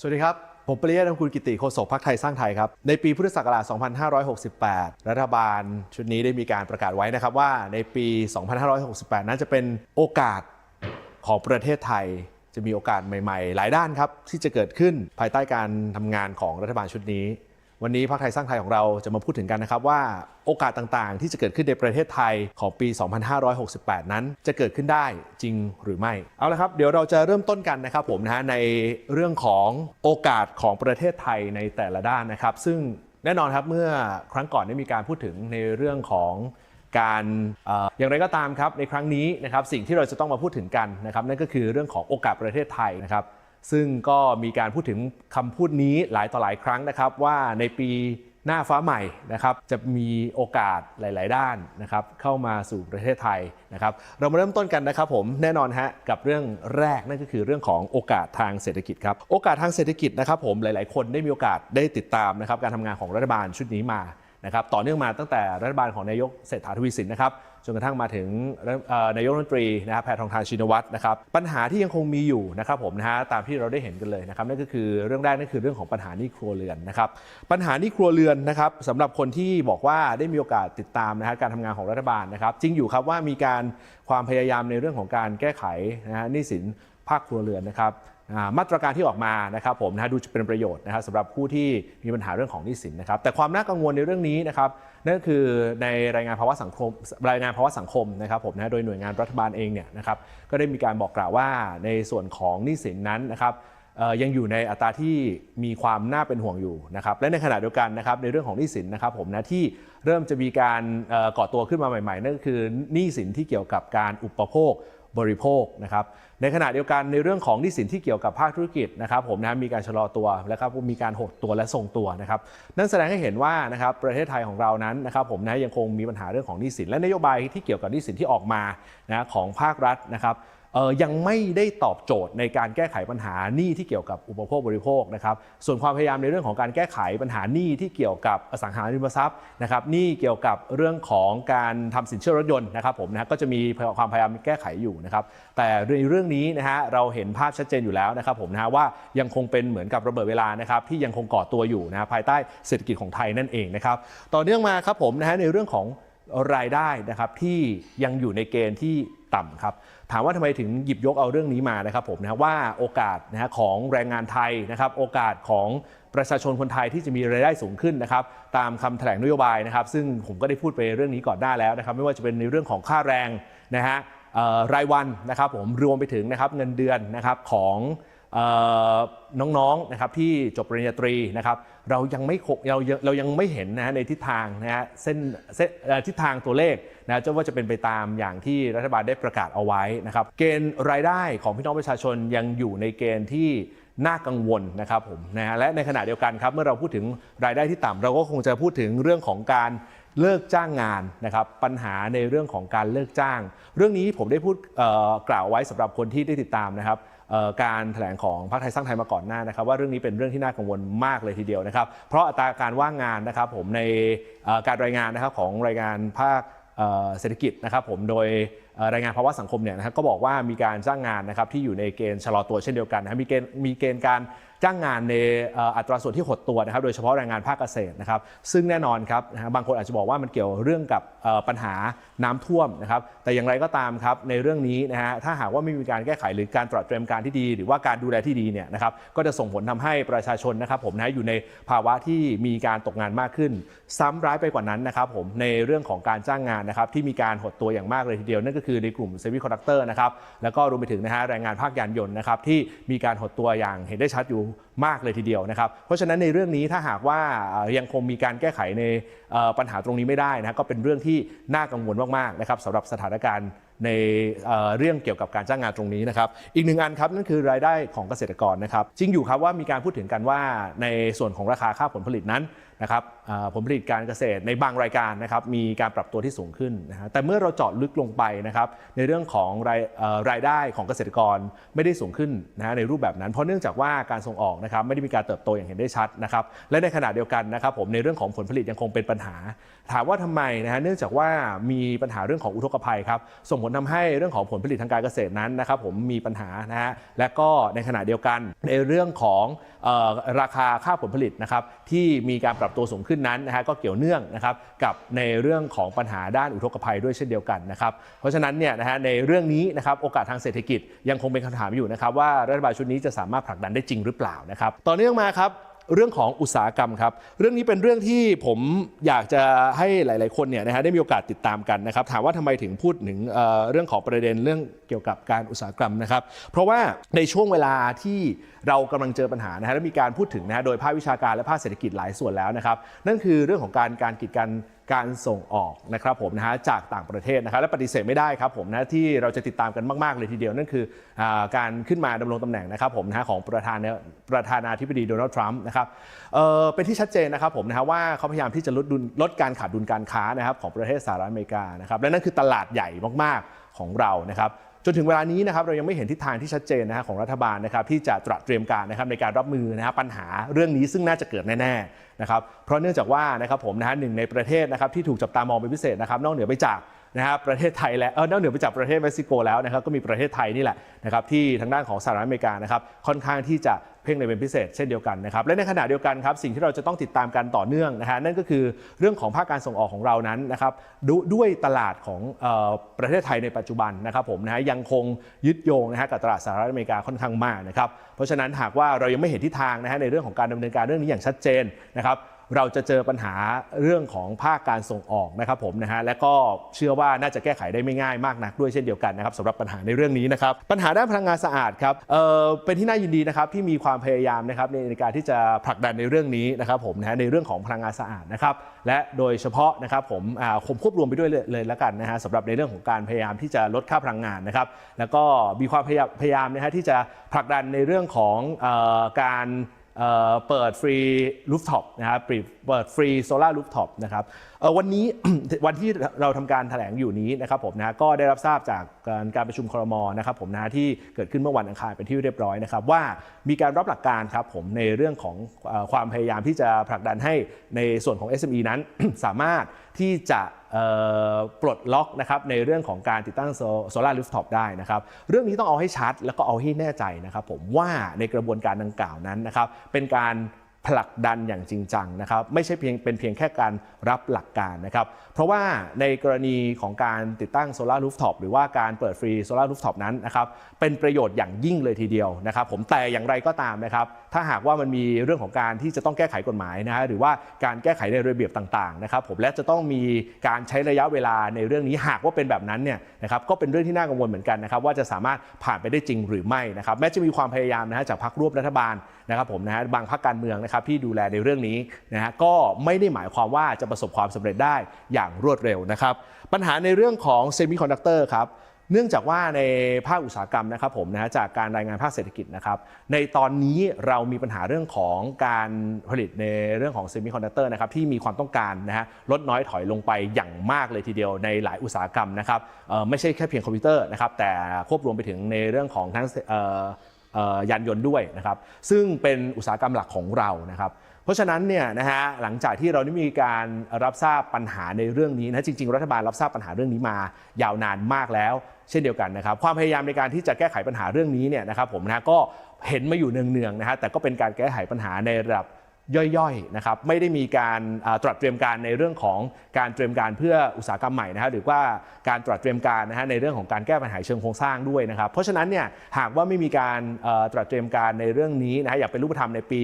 สวัสดีครับ ผมปริยะนคุณกิติโฆษกพักไทยสร้างไทยครับ ในปีพุทธศักราช 2568 รัฐบาลชุดนี้ได้มีการประกาศไว้นะครับว่าในปี 2568 นั้นจะเป็นโอกาสของประเทศไทย จะมีโอกาสใหม่ ๆ หลายด้านครับที่จะเกิดขึ้นภายใต้การทำงานของรัฐบาลชุดนี้ วันนี้พรรคไทยสร้างไทยของเราจะมาพูดถึงกันนะครับว่าโอกาสต่างๆ ที่จะเกิดขึ้นในประเทศไทยของปี 2568 นั้น จะเกิดขึ้นได้จริงหรือไม่ เอาละครับ เดี๋ยวเราจะเริ่มต้นกันนะครับผมนะฮะในเรื่องของโอกาสของประเทศไทยในแต่ละด้านนะครับ ซึ่งแน่นอนครับเมื่อครั้งก่อนได้มีการพูดถึงในเรื่องของการออย่างไรก็ตามครับในครั้งนี้นะครับสิ่งที่เราจะต้องมาพูดถึงกันนะครับนั่นก็คือเรื่องของโอกาสประเทศไทยนะครับ ซึ่งก็มีการพูดถึงคำพูดนี้หลายต่อหลายครั้งนะครับ ว่าในปีหน้าฟ้าใหม่นะครับจะมีโอกาสหลาย ๆ ด้านนะครับเข้ามาสู่ประเทศไทยนะครับ เรามาเริ่มต้นกันนะครับผมแน่นอนฮะกับเรื่องแรกนั่นก็คือเรื่องของโอกาสทางเศรษฐกิจครับโอกาสทางเศรษฐกิจนะครับ ผมหลาย ๆ คนได้มีโอกาสได้ติดตามนะครับการทำงานของรัฐบาลชุดนี้มานะครับต่อเนื่องมาตั้งแต่รัฐบาลของนายกเศรษฐาทวีสินนะครับ จนกระทั่งมาถึงนายกรัฐมนตรีนะครับแพทองทานชินวัตรนะครับปัญหาที่ยังคงมีอยู่นะครับผมนะฮะตามที่เราได้เห็นกันเลยนะครับนั่นก็คือเรื่องแรกนั่นคือเรื่องของปัญหานี้ครัวเรือนนะครับปัญหานี้ครัวเรือนนะครับสำหรับคนที่บอกว่าได้มีโอกาสติดตามนะฮะการทำงานของรัฐบาลนะครับจริงอยู่ครับว่ามีการความพยายามในเรื่องของการแก้ไขนะฮะหนี้สินภาคครัวเรือนนะครับ มาตรการที่ออกมานะครับผมนะฮะดูจะเป็นประโยชน์นะครับสำหรับผู้ที่มีปัญหาเรื่องของหนี้สินนะครับแต่ความน่ากังวลในเรื่องนี้นะครับนั่นก็คือในรายงานภาวะสังคมรายงานภาวะสังคมนะครับผมนะโดยหน่วยงานรัฐบาลเองเนี่ยนะครับก็ได้มีการบอกกล่าวว่าในส่วนของหนี้สินนั้นนะครับยังอยู่ในอัตราที่มีความน่าเป็นห่วงอยู่นะครับและในขณะเดียวกันนะครับในเรื่องของหนี้สินนะครับผมนะที่เริ่มจะมีการก่อตัวขึ้นมาใหม่ๆนั่นก็คือหนี้สินที่เกี่ยวกับการอุปโภคบริโภคนะครับ ในขณะเดียวกันในเรื่องของหนี้สินที่เกี่ยวกับภาคธุรกิจนะครับผมนะมีการชะลอตัวแล้วครับมีการหดตัวและทรงตัวนะครับนั่นแสดงให้เห็นว่านะครับประเทศไทยของเรานั้นนะครับผมนะยังคงมีปัญหาเรื่องของหนี้สินและนโยบายที่เกี่ยวกับหนี้สินที่ออกมานะของภาครัฐนะครับ ยังไม่ได้ตอบโจทย์ในการแก้ไขปัญหาหนี้ที่เกี่ยวกับอุปโภคบริโภคนะครับส่วนความพยายามในเรื่องของการแก้ไขปัญหาหนี้ที่เกี่ยวกับอสังหาริมทรัพย์นะครับหนี้เกี่ยวกับเรื่องของการทำสินเชื่อรถยนต์นะครับผมนะฮะก็จะมีความพยายามแก้ไขอยู่นะครับแต่ในเรื่องนี้นะฮะเราเห็นภาพชัดเจนอยู่แล้วนะครับผมนะฮะว่ายังคงเป็นเหมือนกับระเบิดเวลานะครับที่ยังคงก่อตัวอยู่นะภายใต้เศรษฐกิจของไทยนั่นเองนะครับต่อเนื่องมาครับผมนะฮะในเรื่องของรายได้นะครับที่ยังอยู่ในเกณฑ์ที่ต่ำครับ ถามว่าทำไมถึงหยิบยกเอาเรื่องนี้มานะครับผมนะว่าโอกาสนะฮะของแรงงานไทยนะครับ โอกาสของประชาชนคนไทยที่จะมีรายได้สูงขึ้นนะครับ ตามคำแถลงนโยบายนะครับ ซึ่งผมก็ได้พูดไปเรื่องนี้ก่อนหน้าแล้วนะครับ ไม่ว่าจะเป็นในเรื่องของค่าแรงนะฮะรายวันนะครับผมรวมไปถึงนะครับเงินเดือนนะครับของ น้องๆนะครับที่จบปริญญาตรีนะครับเรายังไม่เราเรายังไม่เห็นนะในทิศทางนะฮะเส้นเส้นทิศทางตัวเลขนะจะว่าจะเป็นไปตามอย่างที่รัฐบาลได้ประกาศเอาไว้นะครับเกณฑ์รายได้ของพี่น้องประชาชนยังอยู่ในเกณฑ์ที่น่ากังวลนะครับผมนะฮะและในขณะเดียวกันครับเมื่อเราพูดถึงรายได้ที่ต่ำเราก็คงจะพูดถึงเรื่องของการเลิกจ้างงานนะครับปัญหาในเรื่องของการเลิกจ้าง เรื่องนี้ผมได้พูดกล่าวไว้สำหรับคนที่ได้ติดตามนะครับ การแถลงของพรรคไทยสร้างไทยมาก่อนหน้านะครับ ว่าเรื่องนี้เป็นเรื่องที่น่ากังวลมากเลยทีเดียวนะครับ เพราะอัตราการว่างงานนะครับผมในการรายงานนะครับของรายงานภาคเศรษฐกิจนะครับผมโดยรายงานภาวะสังคมเนี่ยนะครับก็บอกว่ามีการจ้างงานนะครับที่อยู่ในเกณฑ์ชะลอตัวเช่นเดียวกันนะครับมีเกณฑ์มีเกณฑ์การจ้างงานในอัตราส่วนที่หดตัวนะครับโดยเฉพาะแรงงานภาคเกษตรนะครับซึ่งแน่นอนครับบางคนอาจจะบอกว่ามันเกี่ยวเรื่องกับปัญหาน้ำท่วมนะครับแต่อย่างไรก็ตามครับในเรื่องนี้นะฮะถ้าหากว่าไม่มีการแก้ไขหรือการตรวจเตรียมการที่ดี หรือว่าการดูแลที่ดีเนี่ยนะครับก็จะส่งผลทำให้ประชาชนนะครับผมนะอยู่ในภาวะที่มีการตกงานมากขึ้น ซ้ำร้ายไปกว่านั้นนะครับผมในเรื่องของการจ้างงานนะครับที่มีการหดตัวอย่างมากเลยทีเดียวนั่นก็คือในกลุ่มเซมิคอนดักเตอร์นะครับแล้วก็รวมไปถึงนะฮะแรงงานภาคยานยนต์นะครับที่มีการหดตัวอย่างเห็นได้ชัดอยู่มากเลยทีเดียวนะครับ เพราะฉะนั้นในเรื่องนี้ถ้าหากว่ายังคงมีการแก้ไขในปัญหาตรงนี้ไม่ได้นะก็เป็นเรื่องที่น่ากังวลมากๆนะครับสำหรับสถานการณ์ในเรื่องเกี่ยวกับการจ้างงานตรงนี้นะครับอีกหนึ่งอันครับนั่นคือรายได้ของเกษตรกรนะครับจริงอยู่ครับว่ามีการพูดถึงกันว่าในส่วนของราคาค่าผลผลิตนั้นนะครับ ผลผลิตการเกษตรในบางรายการนะครับมีการปรับตัวที่สูงขึ้นนะฮะแต่เมื่อเราเจาะลึกลงไปนะครับในเรื่องของรายรายได้ของเกษตรกรไม่ได้สูงขึ้นนะฮะในรูปแบบนั้น เพราะเนื่องจากว่าการส่งออกนะครับไม่ได้มีการเติบโตอย่างเห็นได้ชัดนะครับและในขณะเดียวกันนะครับผมในเรื่องของผลผลิตยังคงเป็นปัญหา ถามว่าทำไมนะฮะเนื่องจากว่ามีปัญหาเรื่องของอุทกภัยครับส่งผลทำให้เรื่องของผลผลิตทางการเกษตรนั้นนะครับผมมีปัญหานะฮะและก็ในขณะเดียวกันในเรื่องของออราคาค่าผลผลิตนะครับที่มีการปรับตัวสูงขึ้นนั้นนะฮะก็เกี่ยวเนื่องนะครับกับในเรื่องของปัญหาด้านอุทกภัยด้วยเช่นเดียวกันนะครับเพราะฉะนั้นเนี่ยนะฮะในเรื่องนี้นะครับโอกาสทางเศรษฐกิจยังคงเป็นคำถามอยู่นะครับว่ารัฐบาลชุดนี้จะสามารถผลักดันได้จริงหรือเปล่านะครับต่อเนื่องมาครับ เรื่องของอุตสาหกรรมครับ เรื่องนี้เป็นเรื่องที่ผมอยากจะให้หลาย ๆ คนเนี่ยนะฮะได้มีโอกาสติดตามกันนะครับ ถามว่าทำไมถึงพูดถึงเเรื่องของประเด็นเรื่องเกี่ยวกับการอุตสาหกรรมนะครับ เพราะว่าในช่วงเวลาที่เรากำลังเจอปัญหานะฮะและมีการพูดถึงนะฮะโดยภาควิชาการและภาคเศรษฐกิจหลายส่วนแล้วนะครับ นั่นคือเรื่องของการการกีดกัน การส่งออกนะครับผมนะฮะจากต่างประเทศนะครับและปฏิเสธไม่ได้ครับผมนะที่เราจะติดตามกันมาก ๆ เลยทีเดียวนั่นคืออการขึ้นมาดำรงตำแหน่งนะครับผมนะฮะของประธานประธานาธิบดีโดนัลด์ทรัมป์นะครับเเป็นที่ชัดเจนนะครับผมนะฮะว่าเขาพยายามที่จะลดดุลลดการขาดดุลการค้านะครับของประเทศสหรัฐอเมริกานะครับและนั่นคือตลาดใหญ่มาก ๆ ของเรานะครับ จนถึงเวลานี้นะครับเรายังไม่เห็นทิศทางที่ชัดเจนนะฮะของรัฐบาลนะครับที่จะตระเตรียมการนะครับในการรับมือนะครับปัญหาเรื่องนี้ซึ่งน่าจะเกิดแน่ๆนะครับเพราะเนื่องจากว่านะครับผมนะฮะหนึ่งในประเทศนะครับที่ถูกจับตามองเป็นพิเศษนะครับนอกเหนือไปจาก นะครับประเทศไทยและเออนอกเหนือไปจากประเทศเม็กซิโกแล้วนะครับก็มีประเทศไทยนี่แหละนะครับที่ทางด้านของสหรัฐอเมริกานะครับค่อนข้างที่จะเพ่งในเป็นพิเศษเช่นเดียวกันนะครับและในขณะเดียวกันครับสิ่งที่เราจะต้องติดตามกันต่อเนื่องนะฮะนั่นก็คือเรื่องของภาคการส่งออกของเรานั้นนะครับดด้วยตลาดของเออประเทศไทยในปัจจุบันนะครับผมนะฮะยังคงยึดโยงนะฮะกับตลาดสหรัฐอเมริกาค่อนข้างมากนะครับเพราะฉะนั้นหากว่าเรายังไม่เห็นทิศทางนะฮะในเรื่องของการดำเนินการเรื่องนี้อย่างชัดเจนนะครับ เราจะเจอปัญหาเรื่องของภาคการส่งออกนะครับผมนะฮะและก็เชื่อว่าน่าจะแก้ไขได้ไม่ง่ายมากนักด้วยเช่นเดียวกันนะครับสำหรับปัญหาในเรื่องนี้นะครับปัญหาด้านพลังงานสะอาดครับเออเป็นที่น่ายินดีนะครับที่มีความพยายามนะครับในการที่จะผลักดันในเรื่องนี้นะครับผมนะฮะในเรื่องของพลังงานสะอาดนะครับและโดยเฉพาะนะครับผมผมควบรวมไปด้วยเลยแล้วกันนะฮะสำหรับในเรื่องของการพยายามที่จะลดค่าพลังงานนะครับแล้วก็มีความพยายามนะฮะที่จะผลักดันในเรื่องของอการ เปิดฟรีลูฟท็อปนะครับเปิดฟรีโซลารูฟท็อปนะครับวันนี้วันที่เราทำการแถลงอยู่นี้นะครับผมนะก็ได้รับทราบจากการการประชุมครมนะครับผมนะที่เกิดขึ้นเมื่อวันอังคารเป็นที่เรียบร้อยนะครับว่ามีการรับหลักการครับผมในเรื่องของความพยายามที่จะผลักดันให้ในส่วนของ SME นั้นสามารถที่จะ ปลดล็อกนะครับในเรื่องของการติดตั้งโซลารูฟท็อปได้นะครับเรื่องนี้ต้องเอาให้ชัดแล้วก็เอาให้แน่ใจนะครับผมว่าในกระบวนการดังกล่าวนั้นนะครับเป็นการ ผลักดันอย่างจริงจังนะครับไม่ใช่เพียงเป็นเพียงแค่การรับหลักการนะครับเพราะว่าในกรณีของการติดตั้งโซลารูฟท็อปหรือว่าการเปิดฟรีโซลารูฟท็อปนั้นนะครับเป็นประโยชน์อย่างยิ่งเลยทีเดียวนะครับผมแต่อย่างไรก็ตามนะครับถ้าหากว่ามันมีเรื่องของการที่จะต้องแก้ไขกฎหมายนะฮะหรือว่าการแก้ไขในระเบียบต่างๆนะครับผมและจะต้องมีการใช้ระยะเวลาในเรื่องนี้หากว่าเป็นแบบนั้นเนี่ยนะครับก็เป็นเรื่องที่น่ากังวลเหมือนกันนะครับว่าจะสามารถผ่านไปได้จริงหรือไม่นะครับแม้จะมีความพยายามนะฮะจากพรรคร่วมรัฐบาล นะครับผมนะฮะบางพรรคการเมืองนะครับที่ดูแลในเรื่องนี้นะฮะก็ไม่ได้หมายความว่าจะประสบความสำเร็จได้อย่างรวดเร็วนะครับ ปัญหาในเรื่องของเซมิคอนดักเตอร์ครับเนื่องจากว่าในภาคอุตสาหกรรมนะครับผมนะฮะจากการรายงานภาคเศรษฐกิจนะครับในตอนนี้เรามีปัญหาเรื่องของการผลิตในเรื่องของเซมิคอนดักเตอร์นะครับที่มีความต้องการนะฮะลดน้อยถอยลงไปอย่างมากเลยทีเดียวในหลายอุตสาหกรรมนะครับไม่ใช่แค่เพียงคอมพิวเตอร์นะครับแต่ควบรวมไปถึงในเรื่องของทั้ง ยานยนต์ด้วยนะครับซึ่งเป็นอุตสาหกรรมหลักของเรานะครับเพราะฉะนั้นเนี่ยนะฮะหลังจากที่เราได้มีการรับทราบปัญหาในเรื่องนี้นะจริง ๆ รัฐบาลรับทราบปัญหาเรื่องนี้มายาวนานมากแล้ว เช่นเดียวกันนะครับ ความพยายามในการที่จะแก้ไขปัญหาเรื่องนี้เนี่ยนะครับผมนะก็เห็นมาอยู่เนืองๆนะฮะแต่ก็เป็นการแก้ไขปัญหาในระดับ ย่อยๆนะครับไม่ได้มีการตรัสเตรียมการในเรื่องของการเตรียมการเพื่ออุตสาหกรรมใหม่นะฮะหรือว่าการตรัสเตรียมการนะฮะในเรื่องของการแก้ปัญหาเชิงโครงสร้างด้วยนะครับเพราะฉะนั้นเนี่ยหากว่าไม่มีการตรัสเตรียมการในเรื่องนี้นะฮะอย่างเป็นรูปธรรมในปี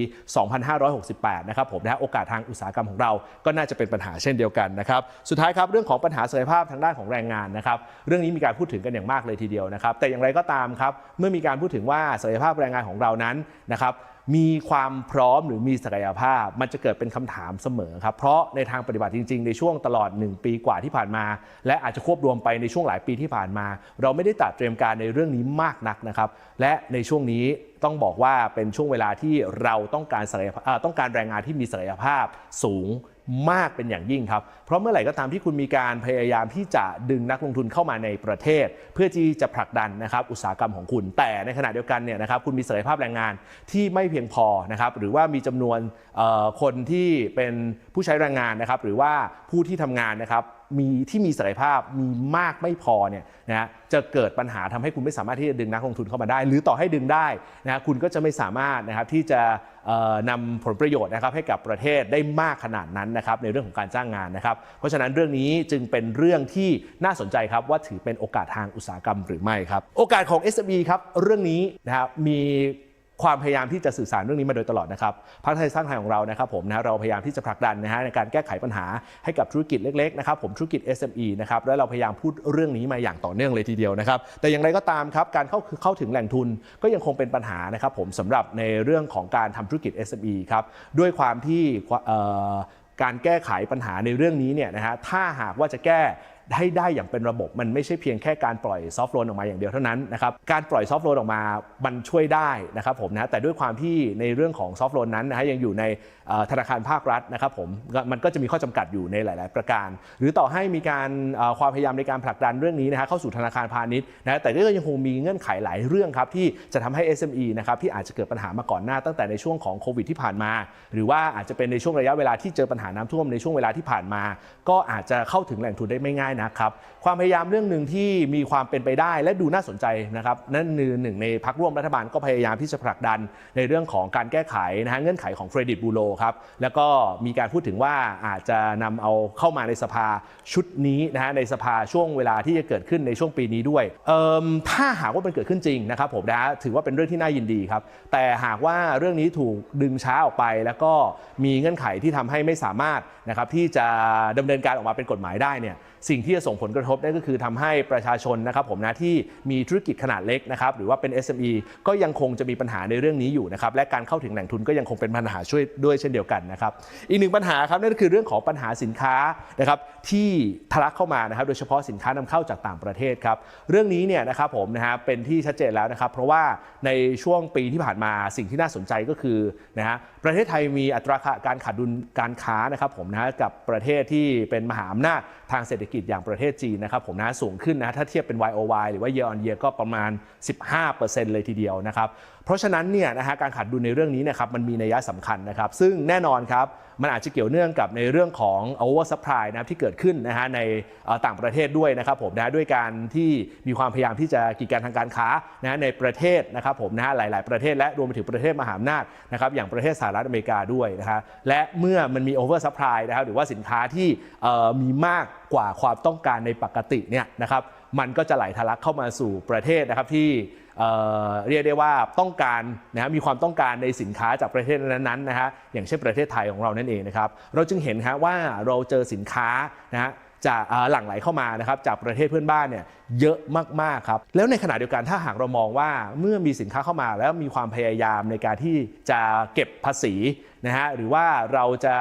2568 นะครับผมนะฮะโอกาสทางอุตสาหกรรมของเราก็น่าจะเป็นปัญหาเช่นเดียวกันนะครับสุดท้ายครับเรื่องของปัญหาศักยภาพทางด้านของแรงงานนะครับเรื่องนี้มีการพูดถึงกันอย่างมากเลยทีเดียวนะครับแต่อย่างไรก็ตามครับเมื่อมีการพูดถึงว่าศักยภาพแรงงานของเรานั้นนะครับ มีความพร้อมหรือมีศักยภาพ มันจะเกิดเป็นคำถามเสมอครับ เพราะในทางปฏิบัติจริง ๆ ในช่วงตลอด 1 ปีกว่าที่ผ่านมา และอาจจะควบรวมไปในช่วงหลายปีที่ผ่านมา เราไม่ได้ตัดเตรียมการในเรื่องนี้มากนักนะครับ และในช่วงนี้ต้องบอกว่าเป็นช่วงเวลาที่เราต้องการศักยภาพต้องการแรงงานที่มีศักยภาพสูง มากเป็นอย่างยิ่งครับ เพราะเมื่อไหร่ก็ตามที่คุณมีการพยายามที่จะดึงนักลงทุนเข้ามาในประเทศ เพื่อที่จะผลักดันนะครับอุตสาหกรรมของคุณ แต่ในขณะเดียวกันเนี่ยนะครับคุณมีศักยภาพแรงงานที่ไม่เพียงพอนะครับหรือว่ามีจำนวนคนที่เป็นผู้ใช้แรงงานนะครับหรือว่าผู้ที่ทำงานนะครับมีที่มีศักยภาพมีมากไม่พอเนี่ยนะฮะจะเกิดปัญหาทำให้คุณไม่สามารถที่จะดึงนักลงทุนเข้ามาได้ หรือต่อให้ดึงได้นะฮะคุณก็จะไม่สามารถนะครับที่จะเอ่อนำผลประโยชน์นะครับให้กับประเทศได้มากขนาดนั้นนะครับในเรื่องของการจ้างงานนะครับ เพราะฉะนั้นเรื่องนี้จึงเป็นเรื่องที่น่าสนใจครับว่าถือเป็นโอกาสทางอุตสาหกรรมหรือไม่ครับ โอกาสของ SME ครับเรื่องนี้นะครับมี ความพยายามที่จะสื่อสารเรื่องนี้มาโดยตลอดนะครับพรรคไทยสร้างไทยของเรานะครับผมนะเราพยายามที่จะผลักดันนะฮะในการแก้ไขปัญหาให้กับธุรกิจเล็กๆนะครับผมธุรกิจ SME นะครับและเราพยายามพูดเรื่องนี้มาอย่างต่อเนื่องเลยทีเดียวนะครับแต่อย่างไรก็ตามครับการเข้าเข้าถึงแหล่งทุนก็ยังคงเป็นปัญหานะครับผมสำหรับในเรื่องของการทำธุรกิจ SME ครับด้วยความที่การแก้ไขปัญหาในเรื่องนี้เนี่ยนะฮะถ้าหากว่าจะแก้ ให้ได้อย่างเป็นระบบมันไม่ใช่เพียงแค่การปล่อยซอฟต์โลนออกมาอย่างเดียวเท่านั้นนะครับการปล่อยซอฟต์โลนออกมามันช่วยได้นะครับผมนะแต่ด้วยความที่ในเรื่องของซอฟต์โลนนั้นนะฮะยังอยู่ในธนาคารภาครัฐนะครับผมมันก็จะมีข้อจำกัดอยู่ในหลาย ๆ ประการ หรือต่อให้มีการความพยายามในการผลักดันเรื่องนี้นะฮะเข้าสู่ธนาคารพาณิชย์นะแต่ก็ยังคงมีเงื่อนไขหลายเรื่องครับที่จะทำให้ SME นะครับที่อาจจะเกิดปัญหามาก่อนหน้าตั้งแต่ในช่วงของโควิดที่ผ่านมา หรือว่าอาจจะเป็นในช่วงระยะเวลาที่เจอปัญหาน้ำท่วมในช่วงเวลาที่ผ่านมา ก็อาจจะเข้าถึงแหล่งทุนได้ไม่ง่ายนะครับความพยายามเรื่องหนึ่งที่มีความเป็นไปได้และดูน่าสนใจนะครับนั่นคือหนึ่งในพักร่วมรัฐบาลก็พยายามที่จะผลักดันในเรื่องของการแก้ไขนะฮะเงื่อนไขของเครดิตบูโรครับแล้วก็มีการพูดถึงว่าอาจจะนำเอาเข้ามาในสภาชุดนี้นะฮะในสภาช่วงเวลาที่จะเกิดขึ้นในช่วงปีนี้ด้วยเอิมถ้าหากว่ามันเกิดขึ้นจริงนะครับผมนะฮะถือว่าเป็นเรื่องที่น่ายินดีครับ แต่หากว่าเรื่องนี้ถูกดึงช้าออกไป แล้วก็มีเงื่อนไขที่ทำให้ไม่สามารถนะครับที่จะดำเนินการออกมาเป็นกฎหมายได้เนี่ย สิ่งที่จะส่งผลกระทบนั่นก็คือทำให้ประชาชนนะครับผมนะที่มีธุรกิจขนาดเล็กนะครับหรือว่าเป็น SME ก็ยังคงจะมีปัญหาในเรื่องนี้อยู่นะครับและการเข้าถึงแหล่งทุนก็ยังคงเป็นปัญหาช่วยด้วยเช่นเดียวกันนะครับอีกหนึ่งปัญหาครับนั่นก็คือเรื่องของปัญหาสินค้านะครับ ที่ทะลักเข้ามานะครับ โดยเฉพาะสินค้านำเข้าจากต่างประเทศครับ เรื่องนี้เนี่ยนะครับผมนะฮะเป็นที่ชัดเจนแล้วนะครับ เพราะว่าในช่วงปีที่ผ่านมาสิ่งที่น่าสนใจก็คือนะฮะประเทศไทยมีอัตราการขาดดุลการค้านะครับผมนะฮะกับประเทศที่เป็นมหาอำนาจทางเศรษฐกิจอย่างประเทศจีนนะครับผมนะสูงขึ้นนะถ้าเทียบเป็น YOY หรือว่า year on year ก็ประมาณ 15%เลยทีเดียวนะครับเพราะฉะนั้นเนี่ยนะฮะการขาดดุลในเรื่องนี้นะครับมันมีนัยสำคัญนะครับ ซึ่งแน่นอนครับ มันอาจจะเกี่ยวเนื่องกับในเรื่องของ over supply นะครับที่เกิดขึ้นนะฮะในต่างประเทศด้วยนะครับผมนะด้วยการที่มีความพยายามที่จะกีดกันทางการค้านะในประเทศนะครับผมนะฮะหลาย ๆ ประเทศและรวมไปถึงประเทศมหาอำนาจนะครับอย่างประเทศสหรัฐอเมริกาด้วยนะฮะและเมื่อมันมี over supply นะครับหรือว่าสินค้าที่มีมากกว่าความต้องการในปกติเนี่ยนะครับมันก็จะไหลทะลักเข้ามาสู่ประเทศนะครับที่ เรียกได้ว่าต้องการนะฮะมีความต้องการในสินค้าจากประเทศนั้นๆนะฮะอย่างเช่นประเทศไทยของเรานั่นเองนะครับเราจึงเห็นฮะว่าเราเจอสินค้านะฮะจะหลั่งไหลเข้ามานะครับจากประเทศเพื่อนบ้านเนี่ยเยอะมากๆครับแล้วในขณะเดียวกันถ้าหากเรามองว่าเมื่อมีสินค้าเข้ามาแล้วมีความพยายามในการที่จะเก็บภาษีนะฮะหรือว่าเราจะ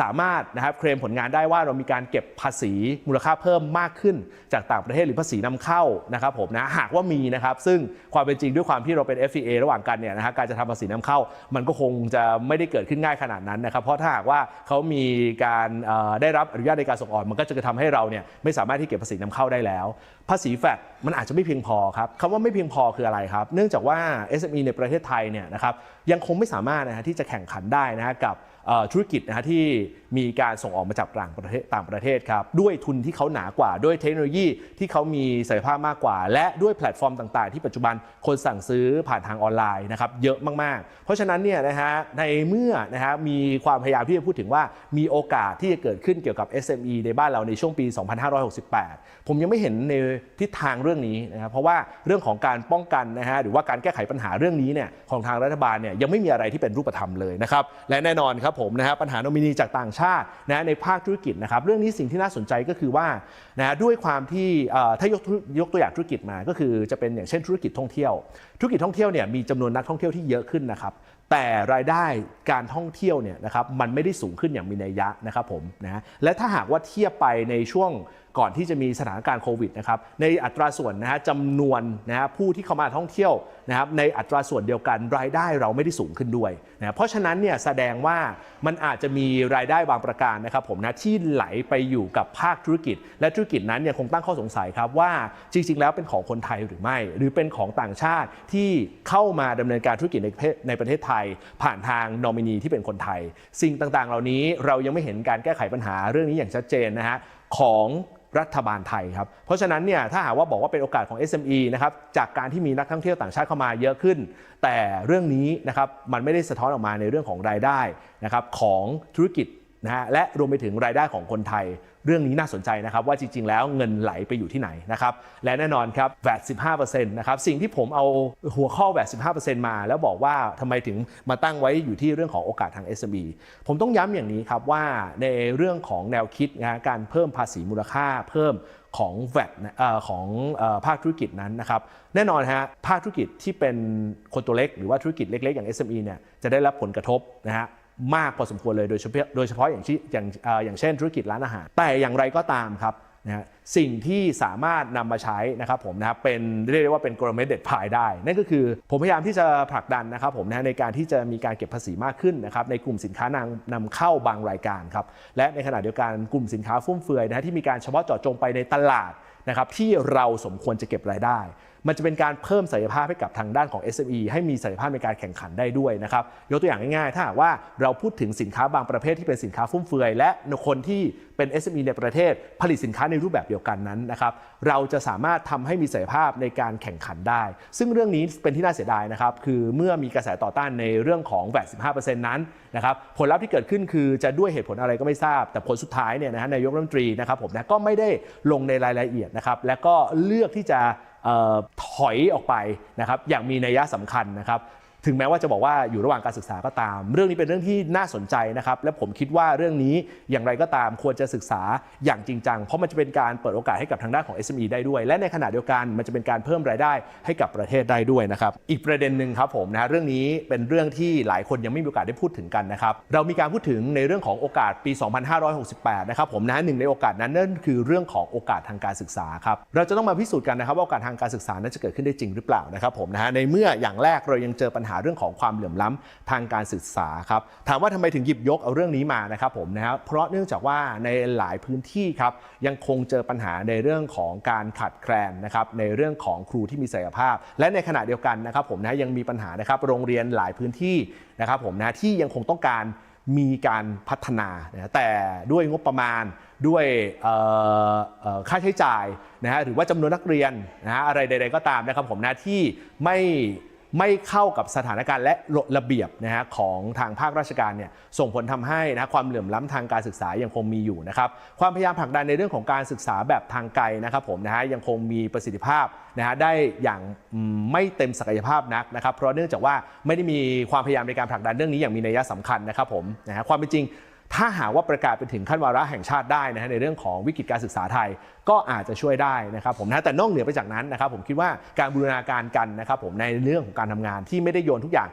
สามารถนะครับเคลมผลงานได้ว่าเรามีการเก็บภาษีมูลค่าเพิ่มมากขึ้น จากต่างประเทศหรือภาษีนำเข้านะครับผมนะหากว่ามีนะครับซึ่งความเป็นจริงด้วยความที่เราเป็น FTA ระหว่างกันเนี่ยนะฮะการจะทำภาษีนำเข้า มันก็คงจะไม่ได้เกิดขึ้นง่ายขนาดนั้นนะครับเพราะถ้าหากว่าเขามีการได้รับอนุญาตในการส่งออกมันก็จะทำให้เราเนี่ยไม่สามารถที่เก็บภาษีนำเข้าได้แล้ว ภาษีแฟดมันอาจจะไม่เพียงพอครับคำว่าไม่เพียงพอคืออะไรครับ เนื่องจากว่า SME ในประเทศไทยเนี่ยนะครับยังคงไม่สามารถนะฮะที่จะแข่งขันได้นะฮะกับ ธุรกิจนะฮะที่มีการส่งออกมาจากต่างประเทศต่างประเทศครับด้วยทุนที่เขาหนากว่าด้วยเทคโนโลยีที่เขามีศักยภาพมากกว่า และด้วยแพลตฟอร์มต่างๆ ที่ปัจจุบันคนสั่งซื้อผ่านทางออนไลน์นะครับเยอะมากๆ เพราะฉะนั้นเนี่ยนะฮะในเมื่อนะฮะมีความพยายามที่จะพูดถึงว่ามีโอกาสที่จะเกิดขึ้นเกี่ยวกับ SME ในบ้านเราในช่วงปี 2568 ผมยังไม่เห็นในทิศทางเรื่องนี้นะครับเพราะว่าเรื่องของการป้องกันนะฮะหรือว่าการแก้ไขปัญหาเรื่องนี้เนี่ยของทางรัฐบาลเนี่ยยังไม่มีอะไรที่เป็นรูปธรรมเลยนะครับและแน่นอนครับผมนะฮะปัญหาโนมินีจากต่างชาตินะในภาคธุรกิจนะครับเรื่องนี้สิ่งที่น่าสนใจก็คือว่านะด้วยความที่ถ้ายกยกตัวอย่างธุรกิจมาก็คือจะเป็นอย่างเช่นธุรกิจท่องเที่ยว ธุรกิจท่องเที่ยวเนี่ยมีจำนวนนักท่องเที่ยวที่เยอะขึ้นนะครับแต่รายได้การท่องเที่ยวเนี่ยนะครับมันไม่ได้สูงขึ้นอย่างมีนัยยะนะครับผมนะและถ้าหากว่าเทียบไปในช่วง ก่อนที่จะมีสถานการณ์โควิดนะครับในอัตราส่วนนะฮะจำนวนนะฮะผู้ที่เข้ามาท่องเที่ยวนะครับในอัตราส่วนเดียวกันรายได้เราไม่ได้สูงขึ้นด้วยนะเพราะฉะนั้นเนี่ยแสดงว่ามันอาจจะมีรายได้บางประการนะครับผมนะที่ไหลไปอยู่กับภาคธุรกิจ และธุรกิจนั้นเนี่ยคงตั้งข้อสงสัยครับว่าจริง ๆ แล้วเป็นของคนไทยหรือไม่ หรือเป็นของต่างชาติที่เข้ามาดำเนินการธุรกิจในในประเทศไทย ผ่านทางนอมินีที่เป็นคนไทย สิ่งต่างๆ เหล่านี้เรายังไม่เห็นการแก้ไขปัญหาเรื่องนี้อย่างชัดเจนนะฮะของ รัฐบาลไทยครับ เพราะฉะนั้นเนี่ยถ้าหากว่าบอกว่าเป็นโอกาสของ SME นะครับจากการที่มีนักท่องเที่ยวต่างชาติเข้ามาเยอะขึ้น แต่เรื่องนี้นะครับมันไม่ได้สะท้อนออกมาในเรื่องของรายได้นะครับของธุรกิจ นะฮะและรวมไปถึงรายได้ของคนไทย เรื่องนี้น่าสนใจนะครับ ว่าจริง ๆ แล้วเงินไหลไปอยู่ที่ไหนนะครับ และแน่นอนครับ VAT 15%นะครับ สิ่งที่ผมเอาหัวข้อ VAT 15%มา แล้วบอกว่าทำไมถึงมาตั้งไว้อยู่ที่เรื่องของโอกาสทาง SME ผมต้องย้ำอย่างนี้ครับว่าในเรื่องของแนวคิดนะการเพิ่มภาษีมูลค่าเพิ่มของ VAT นะเอ่อของภาคธุรกิจนั้นนะครับแน่นอนฮะภาคธุรกิจที่เป็นคนตัวเล็กหรือว่าธุรกิจเล็ก ๆ อย่าง SME เนี่ยจะได้รับผลกระทบนะฮะ มากพอสมควรเลยโดยเฉพาะโดยเฉพาะอย่างที่อย่างเอ่อย่างเช่นธุรกิจร้านอาหาร แต่อย่างไรก็ตามครับนะฮะสิ่งที่สามารถนำมาใช้นะครับผมนะครับเป็นเรียกได้ว่าเป็นกลเม็ดเด็ดพายได้ นั่นก็คือผมพยายามที่จะผลักดันนะครับผมนะในการที่จะมีการเก็บภาษีมากขึ้นนะครับในกลุ่มสินค้านำนำเข้าบางรายการครับและในขณะเดียวกันกลุ่มสินค้าฟุ่มเฟือยนะฮะที่มีการเฉพาะเจาะจงไปในตลาดนะครับที่เราสมควรจะเก็บรายได้ มันจะเป็นการเพิ่มศักยภาพให้กับทางด้านของ SME ให้มีศักยภาพในการแข่งขันได้ด้วยนะครับยกตัวอย่างง่ายๆ ถ้าหากว่าเราพูดถึงสินค้าบางประเภทที่เป็นสินค้าฟุ่มเฟือย และคนที่เป็น SME ในประเทศ ผลิตสินค้าในรูปแบบเดียวกันนั้นนะครับเราจะสามารถทำให้มีศักยภาพในการแข่งขันได้ ซึ่งเรื่องนี้เป็นที่น่าเสียดายนะครับคือเมื่อมีกระแสต่อต้านในเรื่องของ VAT 15%นั้นนะครับผลลัพธ์ที่เกิดขึ้จะจะด้วยเหตุผลอะไรก็ไม่ทราบ แต่ผลสุดท้ายเนี่ยนะฮะนายกรัฐมนตรีนะครับผมนะก็ไม่ได้ลงในรายละเอียดนะครับและก็เลือกที่จะ ถอยออกไปนะครับอย่างมีนัยยะสำคัญนะครับ ถึงแม้ว่าจะบอกว่าอยู่ระหว่างการศึกษาก็ตาม เรื่องนี้เป็นเรื่องที่น่าสนใจนะครับ และผมคิดว่าเรื่องนี้อย่างไรก็ตามควรจะศึกษาอย่างจริงจัง เพราะมันจะเป็นการเปิดโอกาสให้กับทางด้านของ SME ได้ด้วย และในขณะเดียวกันมันจะเป็นการเพิ่มรายได้ให้กับประเทศได้ด้วยนะครับ อีกประเด็นหนึ่งครับผมนะเรื่องนี้เป็นเรื่องที่หลายคนยังไม่มีโอกาสได้พูดถึงกันนะครับ เรามีการพูดถึงในเรื่องของโอกาสปี 2568 นะครับผมนะหนึ่งในโอกาสนั้นนั่นคือเรื่องของโอกาสทางการศึกษาครับ เราจะต้องมาพิสูจน์กันนะครับว่าโอกาสทางการศึกษานั้นจะเกิดขึ้นได้จริงหรือเปล่านะครับผมนะฮะในเมื่ออย่างแรกเรายังเจอปัญหาหาเรื่องของความเหลื่อมล้ำทางการศึกษาครับถามว่าทำไมถึงหยิบยกเอาเรื่องนี้มานะครับผมนะฮะเพราะเนื่องจากว่าในหลายพื้นที่ครับยังคงเจอปัญหาในเรื่องของการขาดแคลนนะครับในเรื่องของครูที่มีศักยภาพ และในขณะเดียวกันนะครับผมนะยังมีปัญหานะครับโรงเรียนหลายพื้นที่นะครับผมนะที่ยังคงต้องการมีการพัฒนานะแต่ด้วยงบประมาณด้วยค่าใช้จ่ายนะฮะหรือว่าจำนวนนักเรียนนะฮะอะไรใด ๆ ก็ตามนะครับผมนะที่ไม่ ไม่เข้ากับสถานการณ์และระเบียบนะฮะของทางภาคราชการเนี่ยส่งผลทำให้นะความเหลื่อมล้ำทางการศึกษายังคงมีอยู่นะครับความพยายามผลักดันในเรื่องของการศึกษาแบบทางไกลนะครับผมนะฮะยังคงมีประสิทธิภาพนะฮะได้อย่างไม่เต็มศักยภาพนักนะครับ เพราะเนื่องจากว่าไม่ได้มีความพยายามในการผลักดันเรื่องนี้อย่างมีนัยสำคัญนะครับผมนะฮะความเป็นจริง ถ้าหากว่าประกาศไปถึงขั้นวาระแห่งชาติได้นะฮะในเรื่องของวิกฤตการศึกษาไทยก็อาจจะช่วยได้นะครับผมนะแต่นอกเหนือไปจากนั้นนะครับผมคิดว่าการบูรณาการกันนะครับผมในเรื่องของการทำงานที่ไม่ได้โยนทุกอย่าง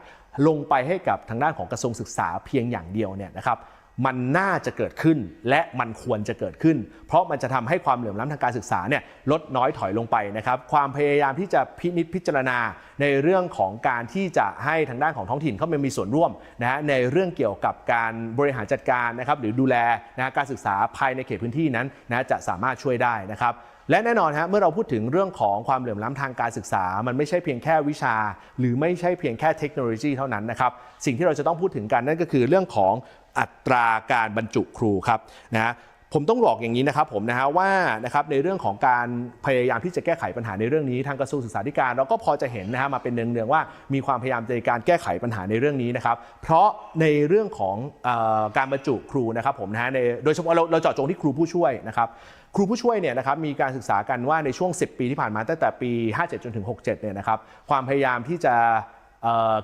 ลงไปให้กับทางด้านของกระทรวงศึกษาเพียงอย่างเดียวเนี่ยนะครับ มันน่าจะเกิดขึ้นและมันควรจะเกิดขึ้น เพราะมันจะทำให้ความเหลื่อมล้ำทางการศึกษาเนี่ยลดน้อยถอยลงไปนะครับความพยายามที่จะพินิจพิจารณาในเรื่องของการที่จะให้ทางด้านของท้องถิ่นเข้ามามีส่วนร่วมนะฮะในเรื่องเกี่ยวกับการบริหารจัดการนะครับหรือดูแลนะการศึกษาภายในเขตพื้นที่นั้นนะจะสามารถช่วยได้นะครับและแน่นอนฮะเมื่อเราพูดถึงเรื่องของความเหลื่อมล้ำทางการศึกษา มันไม่ใช่เพียงแค่วิชา หรือไม่ใช่เพียงแค่เทคโนโลยีเท่านั้นนะครับสิ่งที่เราจะต้องพูดถึงกันนั่นก็คือเรื่องของ อัตราการบรรจุครูครับนะฮะผมต้องบอกอย่างนี้นะครับผมนะฮะว่านะครับในเรื่องของการพยายามที่จะแก้ไขปัญหาในเรื่องนี้ทางกระทรวงศึกษาธิการเราก็พอจะเห็นนะฮะมาเป็นเนืองๆว่ามีความพยายามในการแก้ไขปัญหาในเรื่องนี้นะครับเพราะในเรื่องของออการบรรจุครูนะครับผมนะฮะในโดยเฉพาะเราเราเจาะจงที่ครูผู้ช่วยนะครับครูผู้ช่วยเนี่ยนะครับมีการศึกษากันว่าในช่วง 10 ปีที่ผ่านมาตั้งแต่ปี 57 จนถึง 67 เนี่ยนะครับความพยายามที่จะ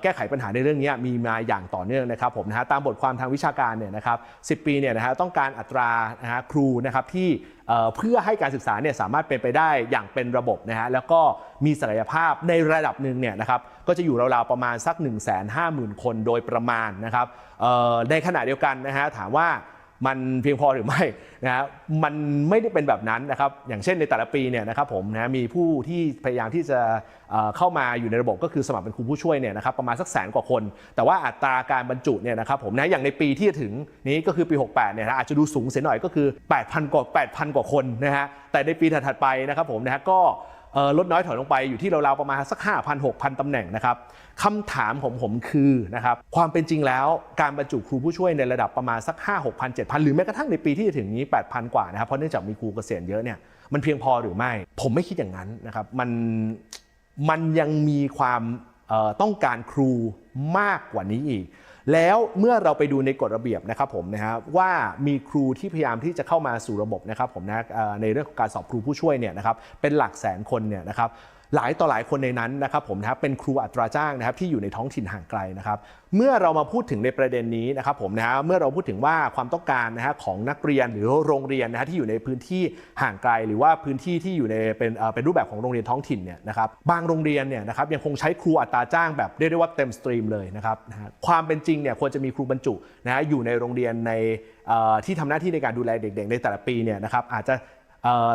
แก้ไขปัญหาในเรื่องนี้มีมาอย่างต่อเนื่องนะครับผมนะฮะตามบทความทางวิชาการเนี่ยนะครับ10ปีเนี่ยนะฮะต้องการอัตรานะฮะครูนะครับที่เพื่อให้การศึกษาเนี่ยสามารถเป็นไปได้อย่างเป็นระบบนะฮะแล้วก็มีศักยภาพในระดับหนึ่งเนี่ยนะครับก็จะอยู่ราวๆประมาณสัก 1 5 0 0 0 0 คนโดยประมาณนะครับในขณะเดียวกันนะฮะถามว่า มันเพียงพอหรือไม่นะฮะมันไม่ได้เป็นแบบนั้นนะครับอย่างเช่นในแต่ละปีเนี่ยนะครับผมนะมีผู้ที่พยายามที่จะเข้ามาอยู่ในระบบก็คือสมัครเป็นครูผู้ช่วยเนี่ยนะครับประมาณสักแสนกว่าคน แต่ว่าอัตราการบรรจุเนี่ยนะครับผมนะอย่างในปีที่จะถึงนี้ก็คือปี 68เนี่ยนะอาจจะดูสูงเสียหน่อยก็คือ 8,000 กว่า 8,000 กว่าคนนะฮะแต่ในปีถัดๆไปนะครับผมนะฮะก็ ลดน้อยถอยลงไปอยู่ที่ราวๆประมาณสัก 5,000 6,000ตำแหน่งนะครับคำถามของผมคือนะครับความเป็นจริงแล้วการบรรจุครูผู้ช่วยในระดับประมาณสัก 5 6 0 0 7,000 หรือแม้กระทั่งในปีที่จะถึงนี้ 8,000 กว่านะครับเพราะเนื่องจากมีครูเกษียณเยอะเนี่ยมันเพียงพอหรือไม่ ผมไม่คิดอย่างนั้นนะครับมันมันยังมีความต้องการครูมากกว่านี้อีก แล้วเมื่อเราไปดูในกฎระเบียบนะครับผมนะฮะว่ามีครูที่พยายามที่จะเข้ามาสู่ระบบนะครับผมนะในเรื่องของการสอบครูผู้ช่วยเนี่ยนะครับเป็นหลักแสนคนเนี่ยนะครับ หลายต่อหลายคนในนั้นนะครับผมนะครับเป็นครูอัตราจ้างนะครับที่อยู่ในท้องถิ่นห่างไกลนะครับเมื่อเรามาพูดถึงในประเด็นนี้นะครับผมนะเมื่อเราพูดถึงว่าความต้องการนะฮะของนักเรียนหรือโรงเรียนนะฮะที่อยู่ในพื้นที่ห่างไกล หรือว่าพื้นที่ที่อยู่ในเป็นเป็นรูปแบบของโรงเรียนท้องถิ่นเนี่ยนะครับบางโรงเรียนเนี่ยนะครับยังคงใช้ครูอัตราจ้างแบบเรียกได้ว่าเต็มสตรีมเลยนะครับนะฮะความเป็นจริงเนี่ยควรจะมีครูบรรจุนะฮะอยู่ในโรงเรียนในที่ทำหน้าที่ในการดูแลเด็ก ๆ ในแต่ละปีเนี่ยนะครับอาจจะ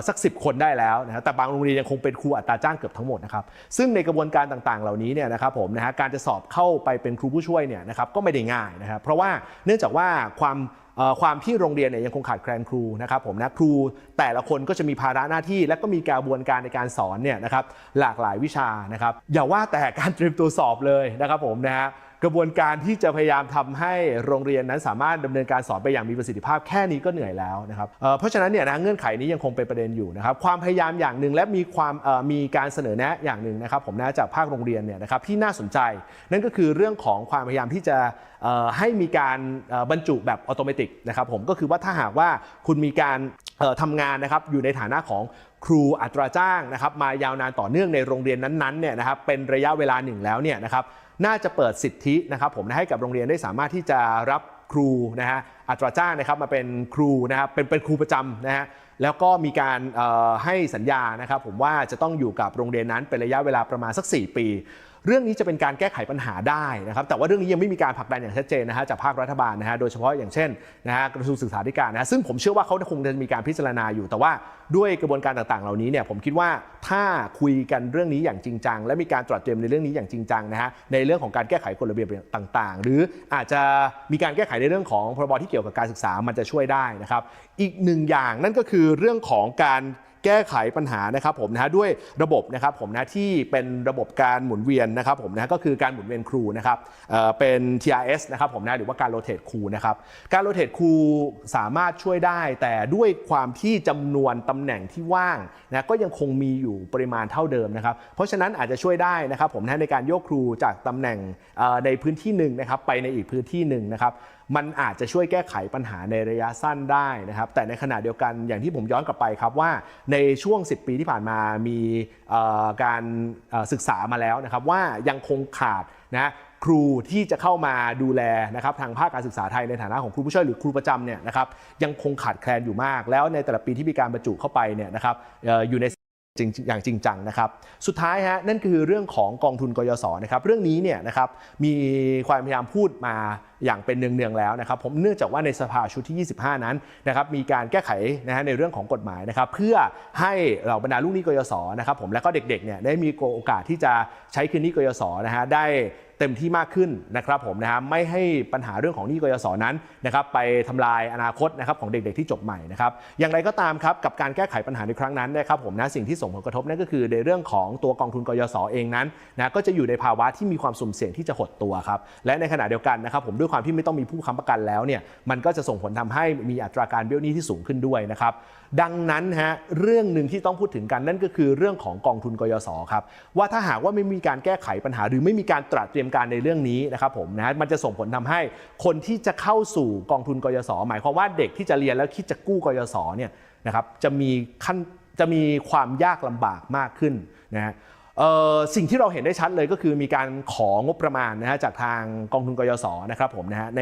สักสิคนได้แล้วนะฮะแต่บางโรงเรียนยังคงเป็นครูอัตราจ้างเกือบทั้งหมดนะครับซึ่งในกระบวนการต่างๆ เหล่านี้เนี่ยนะครับผมนะฮะการจะสอบเข้าไปเป็นครูผู้ช่วยเนี่ยนะครับก็ไม่ได้ง่ายนะครับเพราะว่าเนื่องจากว่าความความที่โรงเรียนเนี่ยยังคงขาดแคลนครูนะครับผมนะครูแต่ละคนก็จะมีภาระหน้าที่และก็มีกระบวนการในการสอนเนี่ยนะครับหลากหลายวิชานะครับอย่าว่าแต่การเตรียมตัวสอบเลยนะครับผมนะฮะ กระบวนการที่จะพยายามทำให้โรงเรียนนั้นสามารถดำเนินการสอนไปอย่างมีประสิทธิภาพแค่นี้ก็เหนื่อยแล้วนะครับเเพราะฉะนั้นเนี่ยนะเงื่อนไขนี้ยังคงเป็นประเด็นอยู่นะครับความพยายามอย่างหนึ่งและมีความมีการเสนอแนะอย่างหนึ่งนะครับผมนะจากภาคโรงเรียนเนี่ยนะครับที่น่าสนใจ นั่นก็คือเรื่องของความพยายามที่จะให้มีการบรรจุแบบอัตโนมัตินะครับผมก็คือว่าถ้าหากว่าคุณมีการทำงานนะครับอยู่ในฐานะของครูอัตราจ้างนะครับมายาวนานต่อเนื่องในโรงเรียนนั้นๆเนี่ยนะครับเป็นระยะเวลาหนึ่งแล้วเนี่ยนะครับ น่าจะเปิดสิทธินะครับผมนะให้กับโรงเรียนได้สามารถที่จะรับครูนะฮะอัตราจ้างนะครับมาเป็นครูนะครับเป็นเป็นครูประจำนะฮะแล้วก็มีการให้สัญญานะครับผมว่าจะต้องอยู่กับโรงเรียนนั้นเป็นระยะเวลาประมาณสัก 4 ปี เรื่องนี้จะเป็นการแก้ไขปัญหาได้นะครับแต่ว่าเรื่องนี้ยังไม่มีการผลักดันอย่างชัดเจนนะฮะจากภาครัฐบาลนะฮะโดยเฉพาะอย่างเช่นนะฮะกระทรวงศึกษาธิการนะฮะซึ่งผมเชื่อว่าเขาคงจะมีการพิจารณาอยู่ แต่ว่าด้วยกระบวนการต่างๆ เหล่านี้เนี่ยผมคิดว่าถ้าคุยกันเรื่องนี้อย่างจริงจัง และมีการตรวจเตรียมในเรื่องนี้อย่างจริงจังนะฮะในเรื่องของการแก้ไขกฎระเบียบต่าง ๆ หรืออาจจะมีการแก้ไขในเรื่องของพรบที่เกี่ยวกับการศึกษามันจะช่วยได้นะครับอีกหนึ่งอย่างนั่นก็คือเรื่องของการ แก้ไขปัญหานะครับผมนะฮะด้วยระบบนะครับผมนะที่เป็นระบบการหมุนเวียนนะครับผมนะก็คือการหมุนเวียนครูนะครับเอ่อเป็น TRS นะครับผมนะหรือว่าการโรเตทครูนะครับการโรเตทครูสามารถช่วยได้ แต่ด้วยความที่จำนวนตำแหน่งที่ว่างนะก็ยังคงมีอยู่ปริมาณเท่าเดิมนะครับ เพราะฉะนั้นอาจจะช่วยได้นะครับผมนะในการโยกครูจากตำแหน่งในพื้นที่หนึ่งนะครับไปในอีกพื้นที่หนึ่งนะครับ มันอาจจะช่วยแก้ไขปัญหาในระยะสั้นได้นะครับ แต่ในขณะเดียวกันอย่างที่ผมย้อนกลับไปครับว่าในช่วง 10 ปีที่ผ่านมามีการศึกษามาแล้วนะครับว่ายังคงขาดนะครูที่จะเข้ามาดูแลนะครับทางภาคการศึกษาไทยในฐานะของครูผู้ช่วยหรือครูประจำเนี่ยนะครับยังคงขาดแคลนอยู่มาก แล้วในแต่ละปีที่มีการบรรจุเข้าไปเนี่ยนะครับอยู่ใน จริงอย่างจริงจังนะครับ สุดท้ายฮะนั่นคือเรื่องของกองทุนกยศนะครับเรื่องนี้เนี่ยนะครับมีความพยายามพูดมาอย่างเป็นเนืองๆแล้วนะครับ ผมเนื่องจากว่าในสภาชุดที่ 25 นั้นนะครับมีการแก้ไขนะฮะในเรื่องของกฎหมายนะครับ เพื่อให้เหล่าบรรดาลูกหนี้กยศนะครับผมและก็เด็กๆเนี่ยได้มีโอกาสที่จะใช้คืนนี้กยศนะฮะได้ เต็มที่มากขึ้นนะครับผมนะฮะไม่ให้ปัญหาเรื่องของหนี้กยศนั้นนะครับไปทำลายอนาคตนะครับของเด็กๆที่จบใหม่นะครับอย่างไรก็ตามครับกับการแก้ไขปัญหาในครั้งนั้นนะครับผมนะสิ่งที่ส่งผลกระทบนั่นก็คือในเรื่องของตัวกองทุนกยศเองนั้นนะก็จะอยู่ในภาวะที่มีความสุ่มเสี่ยงที่จะหดตัวครับและในขณะเดียวกันนะครับผมด้วยความที่ไม่ต้องมีผู้ค้ำประกันแล้วเนี่ยมันก็จะส่งผลทำให้มีอัตราการเบี้ยวหนี้ที่สูงขึ้นด้วยนะครับดังนั้นฮะเรื่องหนึ่งที่ต้องพูดถึงกันนั่นก็คือเรื่องของกองทุนกยศครับว่าถ้าหากว่าไม่มีการแก้ไขปัญหา หรือไม่มีการตระเตรียมการในเรื่องนี้นะครับผมนะฮะมันจะส่งผลทำให้คนที่จะเข้าสู่กองทุนกยศหมายความว่าเด็กที่จะเรียนแล้วคิดจะกู้กยศเนี่ยนะครับจะมีขั้นจะมีความยากลำบากมากขึ้นนะฮะสิ่งที่เราเห็นได้ชัดเลยก็คือมีการของบประมาณนะฮะจากทางกองทุนกยศนะครับผมนะฮะใน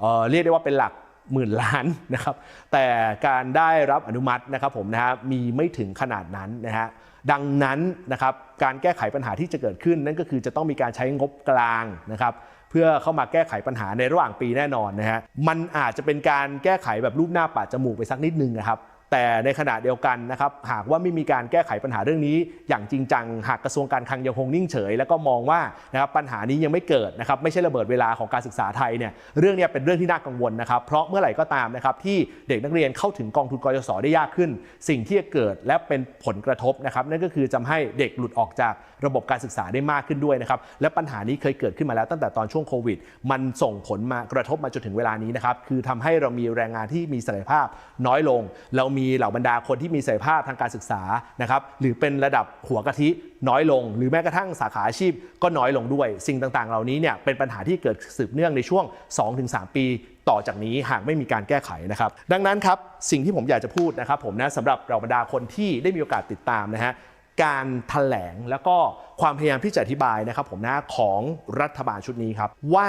เเรียกได้ว่าเป็นหลัก หมื่นล้านนะครับ แต่การได้รับอนุมัตินะครับผมนะฮะมีไม่ถึงขนาดนั้นนะฮะดังนั้นนะครับการแก้ไขปัญหาที่จะเกิดขึ้นนั่นก็คือจะต้องมีการใช้งบกลางนะครับเพื่อเข้ามาแก้ไขปัญหาในระหว่างปีแน่นอนนะฮะมันอาจจะเป็นการแก้ไขแบบรูปหน้าปาดจมูกไปสักนิดนึงนะครับ แต่ในขณะเดียวกันนะครับหากว่าไม่มีการแก้ไขปัญหาเรื่องนี้อย่างจริงจัง หากกระทรวงการคลังยังคงนิ่งเฉย แล้วก็มองว่านะครับปัญหานี้ยังไม่เกิดนะครับไม่ใช่ระเบิดเวลาของการศึกษาไทยเนี่ยเรื่องนี้เป็นเรื่องที่น่ากังวลนะครับเพราะเมื่อไหร่ก็ตามนะครับที่เด็กนักเรียนเข้าถึงกองทุนกยศได้ยากขึ้น สิ่งที่จะเกิดและเป็นผลกระทบนะครับนั่นก็คือจะทำให้เด็กหลุดออกจากระบบการศึกษาได้มากขึ้นด้วยนะครับและปัญหานี้เคยเกิดขึ้นมาแล้วตั้งแต่ตอนช่วงโควิด มันส่งผลมากระทบมาจนถึงเวลานี้นะครับคือทำให้เรามีแรงงานที่มีศักยภาพน้อยลง เรามีเหล่าบรรดาคนที่มีศักยภาพทางการศึกษานะครับหรือเป็นระดับหัวกะทิน้อยลง หรือแม้กระทั่งสาขาอาชีพก็น้อยลงด้วย สิ่งต่างๆ เหล่านี้เนี่ยเป็นปัญหาที่เกิดสืบเนื่องในช่วง 2-3 ปีต่อจากนี้หากไม่มีการแก้ไขนะครับ ดังนั้นครับสิ่งที่ผมอยากจะพูดนะครับ ผมนะสำหรับเราบรรดาคนที่ได้มีโอกาสติดตามนะฮะการถแถลงแล้วก็ความพยายามที่จะอธิบายนะครับ ผมนะของรัฐบาลชุดนี้ครับว่า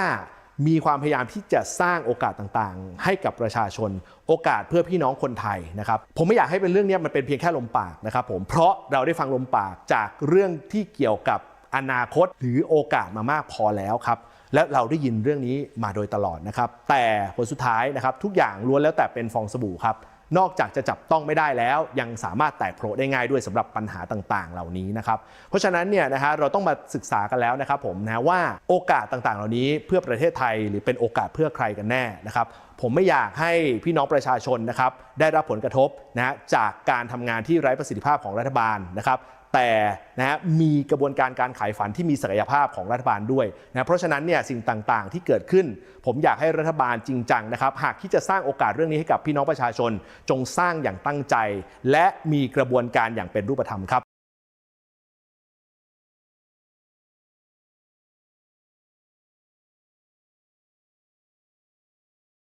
มีความพยายามที่จะสร้างโอกาสต่างๆ ให้กับประชาชน โอกาสเพื่อพี่น้องคนไทยนะครับผมไม่อยากให้เป็นเรื่องนี้มันเป็นเพียงแค่ลมปากนะครับผมเพราะเราได้ฟังลมปากจากเรื่องที่เกี่ยวกับอนาคตหรือโอกาสมามากพอแล้วครับและเราได้ยินเรื่องนี้มาโดยตลอดนะครับแต่ผลสุดท้ายนะครับทุกอย่างล้วนแล้วแต่เป็นฟองสบู่ครับ นอกจากจะจับต้องไม่ได้แล้ว ยังสามารถแตกโผล่ได้ง่ายด้วยสำหรับปัญหาต่างๆ เหล่านี้นะครับเพราะฉะนั้นเนี่ยนะฮะเราต้องมาศึกษากันแล้วนะครับผมนะว่าโอกาสต่างๆ เหล่านี้เพื่อประเทศไทยหรือเป็นโอกาสเพื่อใครกันแน่นะครับผมไม่อยากให้พี่น้องประชาชนนะครับได้รับผลกระทบนะฮะจากการทำงานที่ไร้ประสิทธิภาพของรัฐบาลนะครับ แต่นะฮะมีกระบวนการการขายฝันที่มีศักยภาพของรัฐบาลด้วยนะเพราะฉะนั้นเนี่ยสิ่งต่างๆ ที่เกิดขึ้น ผมอยากให้รัฐบาลจริงจังนะครับหากที่จะสร้างโอกาสเรื่องนี้ให้กับพี่น้องประชาชน จงสร้างอย่างตั้งใจ และมีกระบวนการอย่างเป็นรูปธรรมครับ